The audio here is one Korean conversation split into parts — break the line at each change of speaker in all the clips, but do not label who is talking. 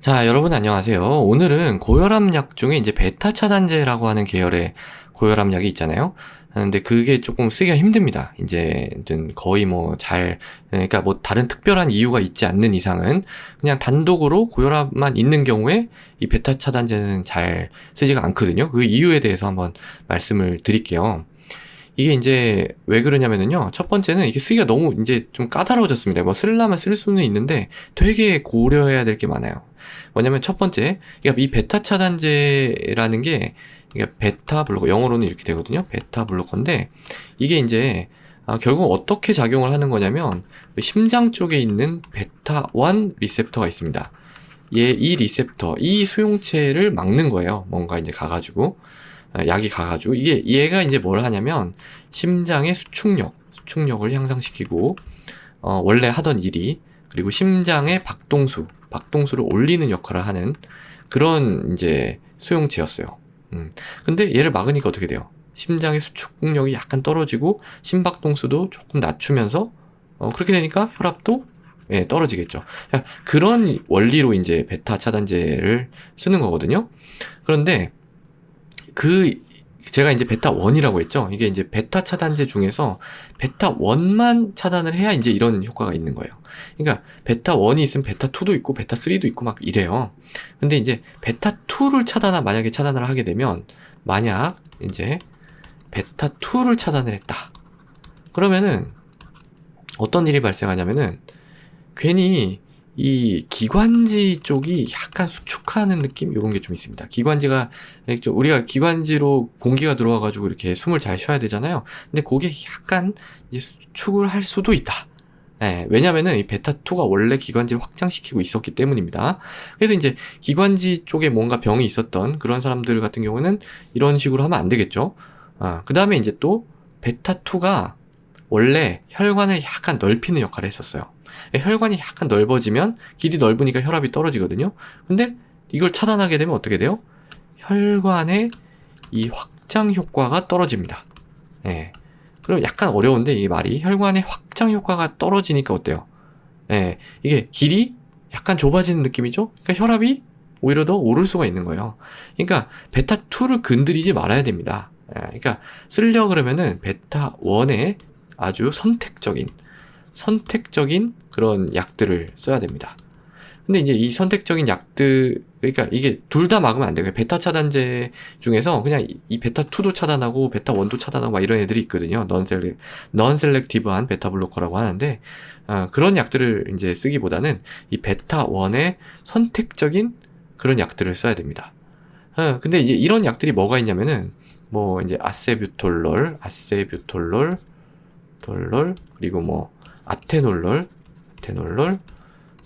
자, 여러분 안녕하세요. 오늘은 고혈압 약 중에 이제 베타 차단제라고 하는 계열의 고혈압 약이 있잖아요. 근데 그게 조금 쓰기가 힘듭니다. 이제 거의 뭐 잘, 그러니까 뭐 다른 특별한 이유가 있지 않는 이상은 그냥 단독으로 고혈압만 있는 경우에 이 베타 차단제는 잘 쓰지가 않거든요. 그 이유에 대해서 한번 말씀을 드릴게요. 이게 이제 왜 그러냐면은요. 첫 번째는 이게 쓰기가 너무 이제 좀 까다로워졌습니다. 뭐 쓸라면 쓸 수는 있는데 되게 고려해야 될 게 많아요. 뭐냐면 첫 번째, 그러니까 이 베타 차단제라는 게 그러니까 베타 블로커 영어로는 이렇게 되거든요. 베타 블로커인데 이게 이제 아, 결국 어떻게 작용을 하는 거냐면 심장 쪽에 있는 베타 1 리셉터가 있습니다. 얘 이 리셉터 이 수용체를 막는 거예요. 뭔가 이제 가가지고 아, 약이 가가지고 이게 얘가 이제 뭘 하냐면 심장의 수축력 수축력을 향상시키고 어, 원래 하던 일이 그리고 심장의 박동수 박동수를 올리는 역할을 하는 그런 이제 수용체였어요. 음. 근데 얘를 막으니까 어떻게 돼요? 심장의 수축력이 약간 떨어지고 심박동수도 조금 낮추면서 어, 그렇게 되니까 혈압도 예, 떨어지겠죠. 그런 원리로 이제 베타 차단제를 쓰는 거거든요. 그런데 그 제가 이제 베타 1이라고 했죠. 이게 이제 베타 차단제 중에서 베타 1만 차단을 해야 이제 이런 효과가 있는 거예요. 그러니까 베타 1이 있으면 베타 2도 있고 베타 3도 있고 막 이래요. 근데 이제 베타 2를 차단하 만약에 차단을 하게 되면 만약 이제 베타 2를 차단을 했다. 그러면은 어떤 일이 발생하냐면은 괜히 이 기관지 쪽이 약간 수축하는 느낌 이런 게 좀 있습니다. 기관지가 우리가 기관지로 공기가 들어와 가지고 이렇게 숨을 잘 쉬어야 되잖아요. 근데 그게 약간 수축을 할 수도 있다. 예, 왜냐면은 이 베타2가 원래 기관지를 확장시키고 있었기 때문입니다. 그래서 이제 기관지 쪽에 뭔가 병이 있었던 그런 사람들 같은 경우는 이런 식으로 하면 안 되겠죠. 아, 그 다음에 이제 또 베타2가 원래 혈관을 약간 넓히는 역할을 했었어요. 혈관이 약간 넓어지면 길이 넓으니까 혈압이 떨어지거든요. 근데 이걸 차단하게 되면 어떻게 돼요? 혈관의 이 확장 효과가 떨어집니다. 예. 그럼 약간 어려운데 이 말이 혈관의 확장 효과가 떨어지니까 어때요? 예. 이게 길이 약간 좁아지는 느낌이죠? 그러니까 혈압이 오히려 더 오를 수가 있는 거예요. 그러니까 베타 2를 건드리지 말아야 됩니다. 예. 그러니까 쓰려 그러면은 베타 1에 아주 선택적인 선택적인 그런 약들을 써야 됩니다. 근데 이제 이 선택적인 약들 그러니까 이게 둘 다 막으면 안 돼요. 베타 차단제 중에서 그냥 이 베타 2도 차단하고 베타 1도 차단하고 막 이런 애들이 있거든요. 넌셀렉 넌셀렉티브한 베타 블로커라고 하는데 어, 그런 약들을 이제 쓰기보다는 이 베타 1의 선택적인 그런 약들을 써야 됩니다. 어, 근데 이제 이런 약들이 뭐가 있냐면은 뭐 이제 아세뷰톨롤, 아세뷰톨롤, 톨롤 그리고 뭐 아테놀롤, 아테놀롤,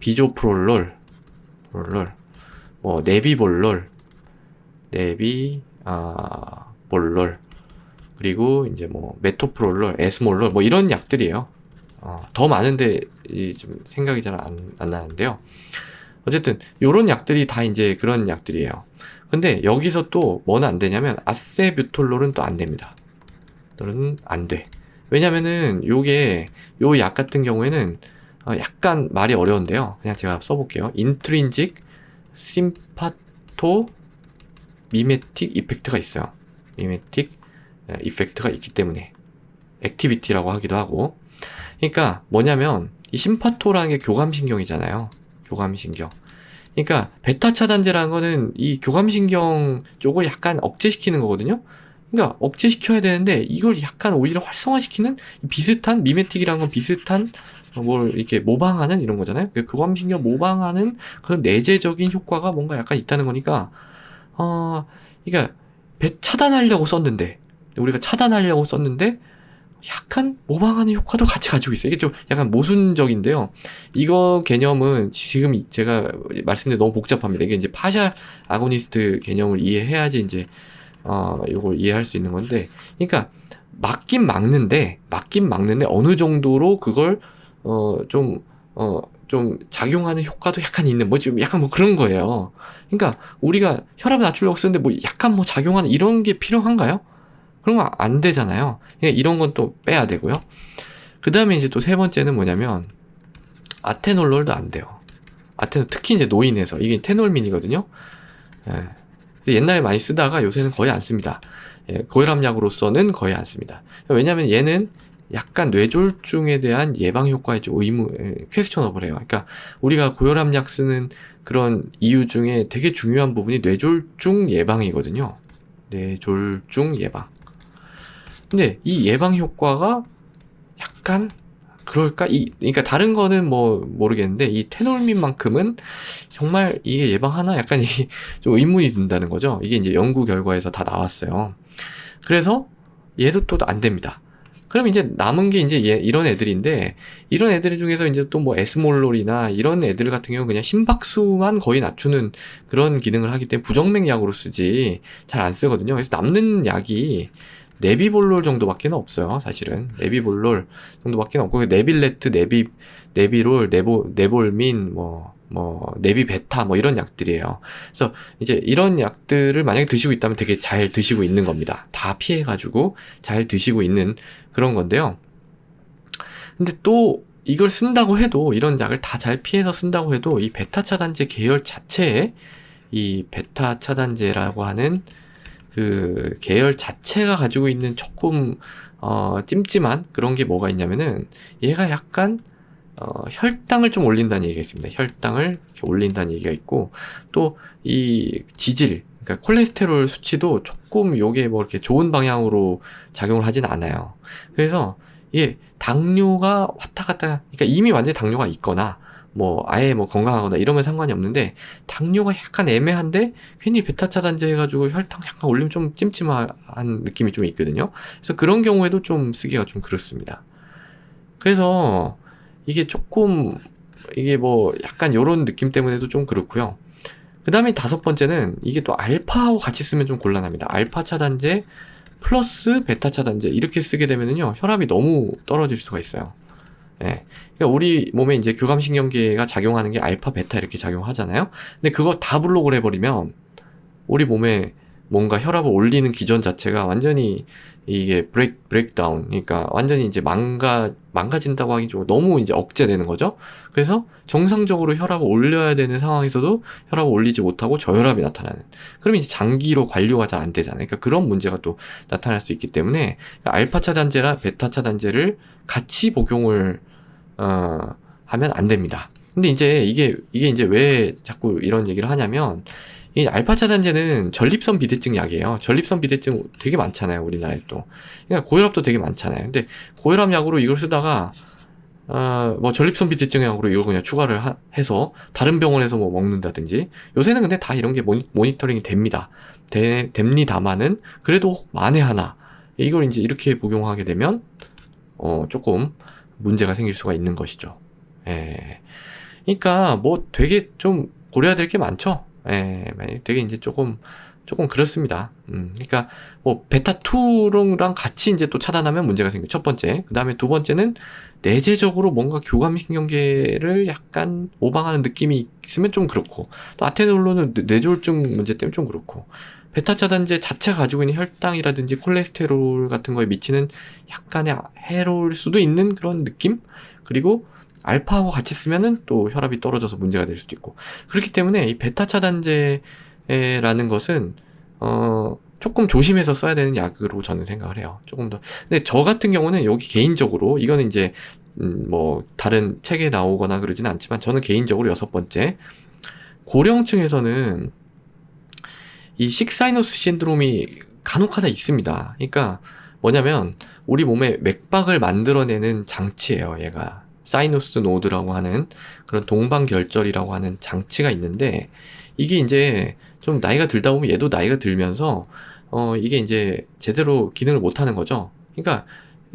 비조프롤롤, 프롤롤, 뭐 네비볼롤, 네비 아 볼롤, 그리고 이제 뭐 메토프롤롤, 에스몰롤 뭐 이런 약들이에요. 어, 더 많은데 좀 생각이 잘 안 안 나는데요. 어쨌든 요런 약들이 다 이제 그런 약들이에요. 근데 여기서 또 뭐는 안 되냐면 아세뷰톨롤은 또 안 됩니다. 또는 안 돼. 왜냐면은 요게 요 약 같은 경우에는 어 약간 말이 어려운데요. 그냥 제가 써볼게요. 인트린직 심파토 미메틱 이펙트가 있어요. 미메틱 이펙트가 있기 때문에 액티비티라고 하기도 하고 그러니까 뭐냐면 이 심파토라는 게 교감신경이잖아요. 교감신경. 그러니까 베타 차단제라는 거는 이 교감신경 쪽을 약간 억제시키는 거거든요. 그러니까 억제시켜야 되는데 이걸 약간 오히려 활성화시키는 비슷한 미메틱이라는 건 비슷한 뭘 이렇게 모방하는 이런 거잖아요. 그 교감신경 모방하는 그런 내재적인 효과가 뭔가 약간 있다는 거니까 어 그러니까 배 차단하려고 썼는데 우리가 차단하려고 썼는데 약간 모방하는 효과도 같이 가지고 있어요. 이게 좀 약간 모순적인데요. 이거 개념은 지금 제가 말씀드린 너무 복잡합니다. 이게 이제 파샤 아고니스트 개념을 이해해야지 이제 어, 이걸 이해할 수 있는 건데, 그러니까 막긴 막는데, 막긴 막는데 어느 정도로 그걸 어, 좀, 어, 좀 작용하는 효과도 약간 있는, 뭐, 좀 약간 뭐 그런 거예요. 그러니까 우리가 혈압을 낮추려고 쓰는데 뭐 약간 뭐 작용하는 이런 게 필요한가요? 그런 거 안 되잖아요. 그러니까 이런 건 또 빼야 되고요. 그 다음에 이제 또 세 번째는 뭐냐면, 아테놀롤도 안 돼요. 아테놀 특히 이제 노인에서 이게 테놀민이거든요. 예. 옛날에 많이 쓰다가 요새는 거의 안 씁니다. 예, 고혈압약으로서는 거의 안 씁니다. 왜냐하면 얘는 약간 뇌졸중에 대한 예방 효과에 좀 의무 퀘스천업을 해요. 그러니까 우리가 고혈압약 쓰는 그런 이유 중에 되게 중요한 부분이 뇌졸중 예방이거든요. 뇌졸중 예방. 근데 이 예방 효과가 약간 그럴까? 이 그러니까 다른 거는 뭐 모르겠는데 이 테놀민만큼은 정말 이게 예방하나 약간 이좀 의문이 든다는 거죠. 이게 이제 연구 결과에서 다 나왔어요. 그래서 얘도 또 안 됩니다. 그럼 이제 남은 게 이제 얘, 이런 애들인데 이런 애들 중에서 이제 또 뭐 에스몰롤이나 이런 애들 같은 경우 는 그냥 심박수만 거의 낮추는 그런 기능을 하기 때문에 부정맥 약으로 쓰지 잘 안 쓰거든요. 그래서 남는 약이 네비볼롤 정도밖에 없어요. 사실은 네비볼롤 정도밖에 없고 네빌레트, 네비 네비롤, 네보 네볼민 뭐뭐 네비 베타 뭐 이런 약들이에요. 그래서 이제 이런 약들을 만약에 드시고 있다면 되게 잘 드시고 있는 겁니다. 다 피해 가지고 잘 드시고 있는 그런 건데요. 근데 또 이걸 쓴다고 해도 이런 약을 다 잘 피해서 쓴다고 해도 이 베타 차단제 계열 자체에 이 베타 차단제라고 하는 그 계열 자체가 가지고 있는 조금 어 찜찜한 그런 게 뭐가 있냐면은 얘가 약간 어 혈당을 좀 올린다는 얘기가 있습니다. 혈당을 올린다는 얘기가 있고 또 이 지질 그러니까 콜레스테롤 수치도 조금 요게 뭐 이렇게 좋은 방향으로 작용을 하진 않아요. 그래서 이게 당뇨가 왔다 갔다 그러니까 이미 완전히 당뇨가 있거나 뭐 아예 뭐 건강하거나 이러면 상관이 없는데 당뇨가 약간 애매한데 괜히 베타 차단제 해가지고 혈당 약간 올리면 좀 찜찜한 느낌이 좀 있거든요. 그래서 그런 경우에도 좀 쓰기가 좀 그렇습니다. 그래서 이게 조금 이게 뭐 약간 요런 느낌 때문에도 좀 그렇고요. 그 다음에 다섯 번째는 이게 또 알파하고 같이 쓰면 좀 곤란합니다. 알파 차단제 플러스 베타 차단제 이렇게 쓰게 되면은요 혈압이 너무 떨어질 수가 있어요. 예. 그러니까 우리 몸에 이제 교감신경계가 작용하는 게 알파, 베타 이렇게 작용하잖아요. 근데 그거 다 블록을 해버리면 우리 몸에 뭔가 혈압을 올리는 기전 자체가 완전히 이게 브레이크 브레이크다운 그러니까 완전히 이제 망가 망가진다고 하기 좀 너무 이제 억제되는 거죠. 그래서 정상적으로 혈압을 올려야 되는 상황에서도 혈압을 올리지 못하고 저혈압이 나타나는. 그러면 이제 장기로 관료가 잘 안 되잖아요. 그러니까 그런 문제가 또 나타날 수 있기 때문에 알파 차단제나 베타 차단제를 같이 복용을 어, 하면 안 됩니다. 근데 이제 이게 이게 이제 왜 자꾸 이런 얘기를 하냐면 이 알파 차단제는 전립선 비대증 약이에요. 전립선 비대증 되게 많잖아요, 우리나라에 또. 그러니까 고혈압도 되게 많잖아요. 근데 고혈압 약으로 이걸 쓰다가 어, 뭐 전립선 비대증 약으로 이걸 그냥 추가를 하, 해서 다른 병원에서 뭐 먹는다든지 요새는 근데 다 이런 게 모니, 모니터링이 됩니다. 되, 됩니다만은 그래도 만에 하나 이걸 이제 이렇게 복용하게 되면 어, 조금 문제가 생길 수가 있는 것이죠. 예. 그러니까 뭐 되게 좀 고려해야 될 게 많죠. 예, 되게 이제 조금 조금 그렇습니다. 음, 그러니까 뭐 베타 2랑 같이 이제 또 차단하면 문제가 생겨. 첫 번째, 그 다음에 두 번째는 내재적으로 뭔가 교감 신경계를 약간 오방하는 느낌이 있으면 좀 그렇고, 또 아테놀로는 뇌졸중 문제 때문에 좀 그렇고, 베타 차단제 자체가 가지고 있는 혈당이라든지 콜레스테롤 같은 거에 미치는 약간의 해로울 수도 있는 그런 느낌? 그리고 알파하고 같이 쓰면은 또 혈압이 떨어져서 문제가 될 수도 있고 그렇기 때문에 이 베타 차단제라는 것은 어 조금 조심해서 써야 되는 약으로 저는 생각을 해요. 조금 더. 근데 저 같은 경우는 여기 개인적으로 이거는 이제 음 뭐 다른 책에 나오거나 그러지는 않지만 저는 개인적으로 여섯 번째 고령층에서는 이 식사이너스 신드롬이 간혹하다 있습니다. 그러니까 뭐냐면 우리 몸에 맥박을 만들어내는 장치예요. 얘가 사이누스 노드라고 하는 그런 동방결절이라고 하는 장치가 있는데 이게 이제 좀 나이가 들다 보면 얘도 나이가 들면서 어 이게 이제 제대로 기능을 못 하는 거죠. 그러니까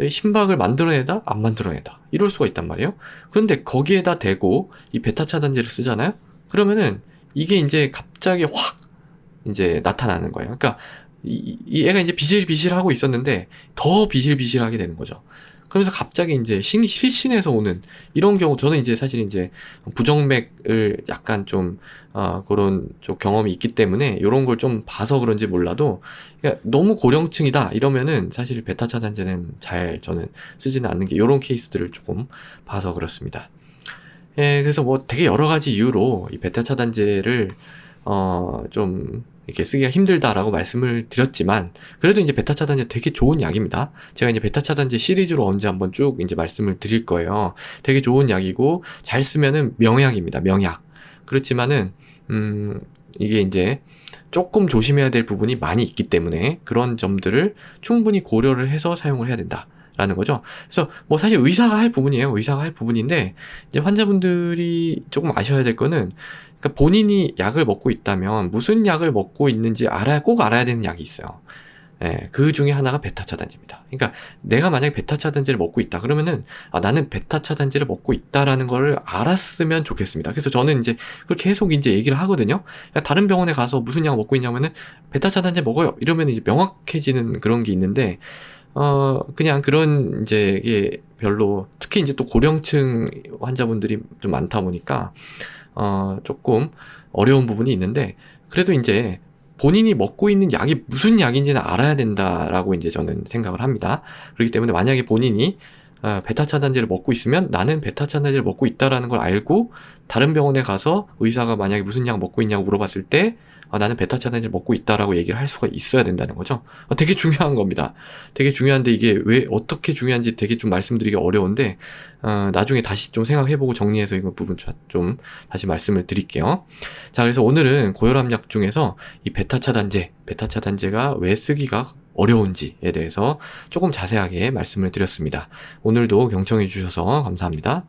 심박을 만들어내다 안 만들어내다 이럴 수가 있단 말이에요. 그런데 거기에다 대고 이 베타 차단제를 쓰잖아요. 그러면은 이게 이제 갑자기 확 이제 나타나는 거예요. 그러니까 이, 이 애가 이제 비실비실하고 있었는데 더 비실비실하게 되는 거죠. 그러면서 갑자기 이제 신, 실신에서 오는 이런 경우 저는 이제 사실 이제 부정맥을 약간 좀 어, 그런 좀 경험이 있기 때문에 이런 걸 좀 봐서 그런지 몰라도 그러니까 너무 고령층이다 이러면은 사실 베타 차단제는 잘 저는 쓰지는 않는 게 이런 케이스들을 조금 봐서 그렇습니다. 예, 그래서 뭐 되게 여러 가지 이유로 이 베타 차단제를 어, 좀 이렇게 쓰기가 힘들다라고 말씀을 드렸지만 그래도 이제 베타 차단제 되게 좋은 약입니다. 제가 이제 베타 차단제 시리즈로 언제 한번 쭉 이제 말씀을 드릴 거예요. 되게 좋은 약이고 잘 쓰면은 명약입니다. 명약. 그렇지만은 음 이게 이제 조금 조심해야 될 부분이 많이 있기 때문에 그런 점들을 충분히 고려를 해서 사용을 해야 된다. 라는 거죠. 그래서 뭐 사실 의사가 할 부분이에요. 의사가 할 부분인데 이제 환자분들이 조금 아셔야 될 거는 그러니까 본인이 약을 먹고 있다면 무슨 약을 먹고 있는지 알아야 꼭 알아야 되는 약이 있어요. 예, 그 중에 하나가 베타 차단제입니다. 그러니까 내가 만약에 베타 차단제를 먹고 있다 그러면은 아, 나는 베타 차단제를 먹고 있다라는 거를 알았으면 좋겠습니다. 그래서 저는 이제 그걸 계속 이제 얘기를 하거든요. 그러니까 다른 병원에 가서 무슨 약 먹고 있냐면은 베타 차단제 먹어요. 이러면 이제 명확해지는 그런 게 있는데 어 그냥 그런 이제 이게 별로 특히 이제 또 고령층 환자분들이 좀 많다 보니까 어 조금 어려운 부분이 있는데 그래도 이제 본인이 먹고 있는 약이 무슨 약인지는 알아야 된다라고 이제 저는 생각을 합니다. 그렇기 때문에 만약에 본인이 어, 베타 차단제를 먹고 있으면 나는 베타 차단제를 먹고 있다라는 걸 알고 다른 병원에 가서 의사가 만약에 무슨 약 먹고 있냐고 물어봤을 때 아, 나는 베타 차단제를 먹고 있다라고 얘기를 할 수가 있어야 된다는 거죠. 어, 되게 중요한 겁니다. 되게 중요한데 이게 왜 어떻게 중요한지 되게 좀 말씀드리기 어려운데 어, 나중에 다시 좀 생각해보고 정리해서 이거 부분 자- 좀 다시 말씀을 드릴게요. 자, 그래서 오늘은 고혈압 약 중에서 이 베타 차단제, 베타 차단제가 왜 쓰기가 어려운지에 대해서 조금 자세하게 말씀을 드렸습니다. 오늘도 경청해 주셔서 감사합니다.